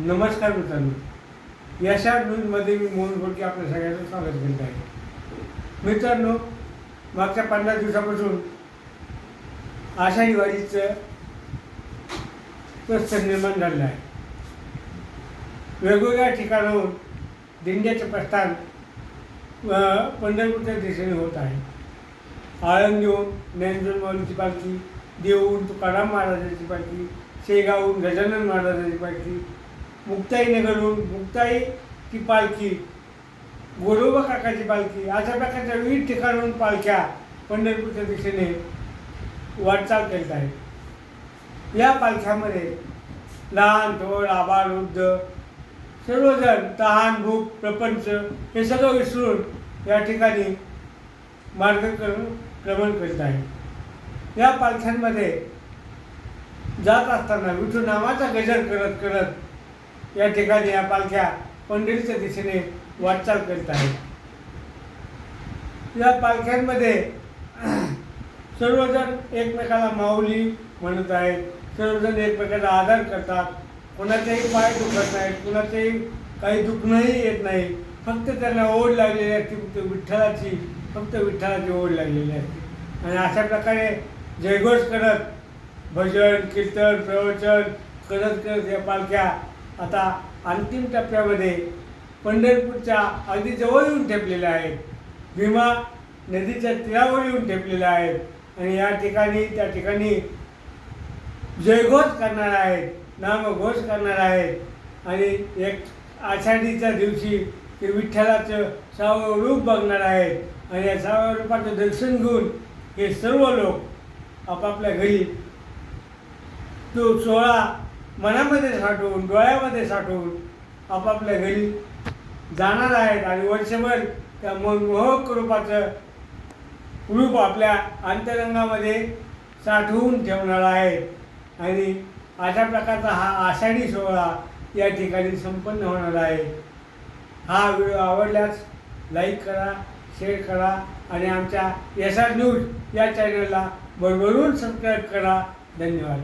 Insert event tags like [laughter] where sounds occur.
नमस्कार मित्रांनो. यशा न्यूजमध्ये मी मोहन घोडके आपल्या सगळ्यांचं स्वागत करीत आहे. मित्रांनो मागच्या पंधरा दिवसापासून आषाढी वारीचं प्रश्न निर्माण झालेलं आहे. वेगवेगळ्या ठिकाणाहून दिंड्याचं प्रस्थान पंढरपूरच्या दिशेने होत आहे. आळंदीहून ज्ञानदेव माऊलीची पालखी देऊन तुकाराम महाराजांची पालखी शेगावहून गजानन महाराजांची पालखी मुक्ताईनगरहून मुक्ताईची पालखी गोरोबा काकाची पालखी अशा प्रकारच्या विविध ठिकाणाहून पालख्या पंढरपूरच्या दिशेने वाटचाल करीत आहेत. या पालख्यामध्ये लहान थोड आबाल वृद्ध सर्वजण तहान भूक प्रपंच हे सगळं विसरून या ठिकाणी मार्गक्रमण क्रमण करीत आहे या पालख्यांमध्ये जात असताना विठू नामाचा गजर करत करत या ठिकाणी या पालख्या पंढरीच्या दिशेने वाटचाल करीत आहेत. या पालख्यांमध्ये [clears throat] सर्वजण एकमेकाला माऊली म्हणत आहेत. सर्वजण एकमेकाला आदर करतात. कोणाचेही पाय दुखत नाहीत कोणाचेही काही दुखणंही येत नाही. फक्त त्यांना ओढ लागलेली असते फक्त विठ्ठलाची फक्त विठ्ठलाची ओढ लागलेली असते. आणि अशा प्रकारे जयघोष करत भजन कीर्तन प्रवचन करत करत या पालख्या आता अंतिम टप्प्यामध्ये पंढरपूरच्या अगदी जवळ येऊन ठेपलेल्या आहेत. भीमा नदीच्या तीरावर येऊन ठेपलेल्या आहेत. आणि या ठिकाणी त्या ठिकाणी जयघोष करणार आहेत नामघोष करणार आहेत. आणि एक आषाढीच्या दिवशी ते विठ्ठलाचं सावं रूप बघणार आहेत. आणि या सावं रूपाचं दर्शन घेऊन हे सर्व लोक आपापल्या घरी तो सोहळा मनामध्ये साठवून डोळ्यामध्ये साठवून आपापल्या घरी जाणार आहेत आणि वर्षभर त्या मनमोहक रूपाचं रूप आपल्या अंतरंगामध्ये साठवून ठेवणार आहेत. आणि अशा प्रकारचा हा आषाढी सोहळा या ठिकाणी संपन्न होणार आहे. हा व्हिडिओ आवडल्यास लाईक करा शेअर करा आणि आमच्या एस आर न्यूज या चॅनलला भरभरून सबस्क्राईब करा. धन्यवाद.